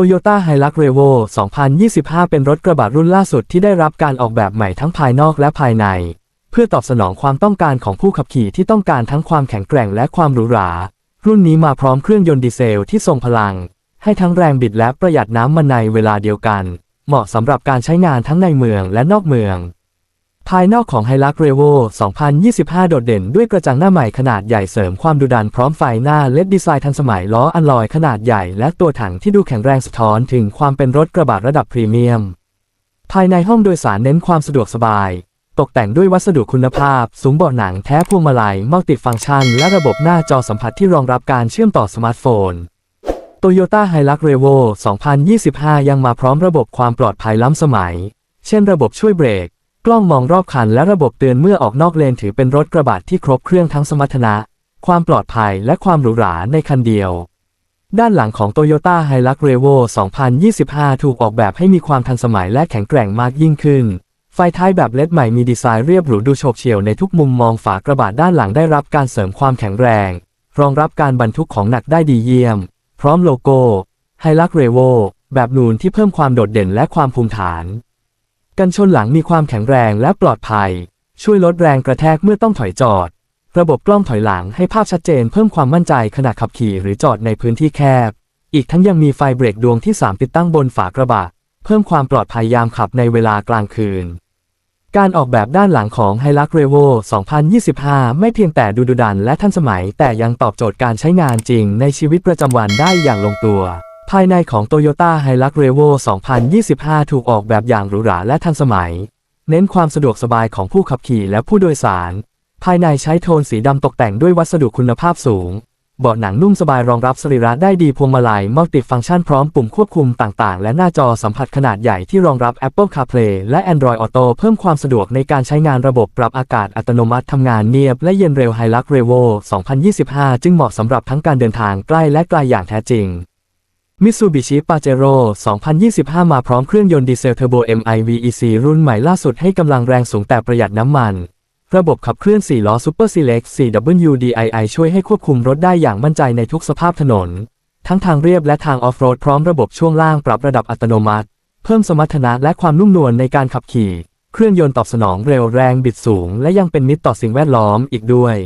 Toyota Hilux Revo 2025 เป็นรถกระบะรุ่นล่าสุดที่ได้รับการออกแบบใหม่ทั้งภายนอกและภายใน เพื่อตอบสนองความต้องการของผู้ขับขี่ที่ต้องการทั้งความแข็งแกร่งและความหรูหรา รุ่นนี้มาพร้อมเครื่องยนต์ดีเซลที่ทรงพลัง ให้ทั้งแรงบิดและประหยัดน้ำมันในเวลาเดียวกัน เหมาะสำหรับการใช้งานทั้งในเมืองและนอกเมือง ภายนอกของ Hilux Revo 2025 โดดเด่นด้วยกระจังหน้าใหม่ขนาดใหญ่เสริมความดุดันพร้อมไฟหน้าเลดดีไซน์ทันสมัยล้ออัลลอยขนาดใหญ่และตัวถังที่ดูแข็งแรงสะท้อนถึงความเป็นรถกระบะระดับพรีเมียม ภายในห้องโดยสารเน้นความสะดวกสบาย ตกแต่งด้วยวัสดุคุณภาพ สูงเบาะหนังแท้พวงมาลัยมัลติฟังก์ชัน และระบบหน้าจอสัมผัสที่รองรับการเชื่อมต่อสมาร์ทโฟน Toyota Hilux Revo 2025 ยังมาพร้อมระบบความปลอดภัยล้ำสมัย เช่นระบบช่วยเบรก ล้องมองรอบคันและระบบเตือนเมื่อออกนอกเลนถือเป็นรถกระบะที่ครบเครื่องทั้งสมรรถนะ ความปลอดภัยและความหรูหราในคันเดียว ด้านหลังของ Toyota Hilux Revo 2025 ถูกออกแบบให้มีความทันสมัยและแข็งแกร่งมากยิ่งขึ้น ไฟท้ายแบบเลดใหม่มีดีไซน์เรียบหรูดูโฉบเฉี่ยวในทุกมุมมองฝากระบะด้านหลังได้รับการเสริมความแข็งแรง รองรับการบรรทุกของหนักได้ดีเยี่ยม พร้อมโลโก้ Hilux Revo แบบนูนที่เพิ่มความโดดเด่นและความภูมิฐาน กันชนหลังมีความแข็งแรงและปลอดภัย ช่วยลดแรงกระแทกเมื่อต้องถอยจอด ระบบกล้องถอยหลังให้ภาพชัดเจนเพิ่มความมั่นใจขณะขับขี่หรือจอดในพื้นที่แคบ อีกทั้งยังมีไฟเบรกดวงที่ 3 ติดตั้งบนฝากระบะ เพิ่มความปลอดภัยยามขับในเวลากลางคืน การออกแบบด้านหลังของ Hilux Revo 2025 ไม่เพียงแต่ดูดุดันและทันสมัย แต่ยังตอบโจทย์การใช้งานจริงในชีวิตประจำวันได้อย่างลงตัว ภายในของ Toyota Hilux Revo 2025 ถูกออกแบบอย่างหรูหราและทันสมัย เน้นความสะดวกสบายของผู้ขับขี่และผู้โดยสาร ภายในใช้โทนสีดำตกแต่งด้วยวัสดุคุณภาพสูง เบาะหนังนุ่มสบายรองรับสรีระได้ดีพวงมาลัยมัลติฟังก์ชันพร้อมปุ่มควบคุมต่างๆ และหน้าจอสัมผัสขนาดใหญ่ที่รองรับ Apple CarPlay และ Android Auto เพิ่มความสะดวกในการใช้งานระบบปรับอากาศอัตโนมัติทำงานเนียบและเย็นเร็ว Hilux Revo 2025 จึงเหมาะสำหรับทั้งการเดินทางใกล้และไกลอย่างแท้จริง Mitsubishi Pajero 2025 มาพร้อมเครื่องยนต์ดีเซลเทอร์โบ MIVEC รุ่นใหม่ล่าสุดให้กำลังแรงสูงแต่ประหยัดน้ำมัน ระบบขับเคลื่อน 4 ล้อ Super Select 4WDII ช่วยให้ควบคุมรถได้อย่างมั่นใจในทุกสภาพถนน ทั้งทางเรียบและทางออฟโรดพร้อมระบบช่วงล่างปรับระดับอัตโนมัติ เพิ่มสมรรถนะและความนุ่มนวลในการขับขี่ เครื่องยนต์ตอบสนองเร็วแรงบิดสูง และยังเป็นมิตรต่อสิ่งแวดล้อมอีกด้วย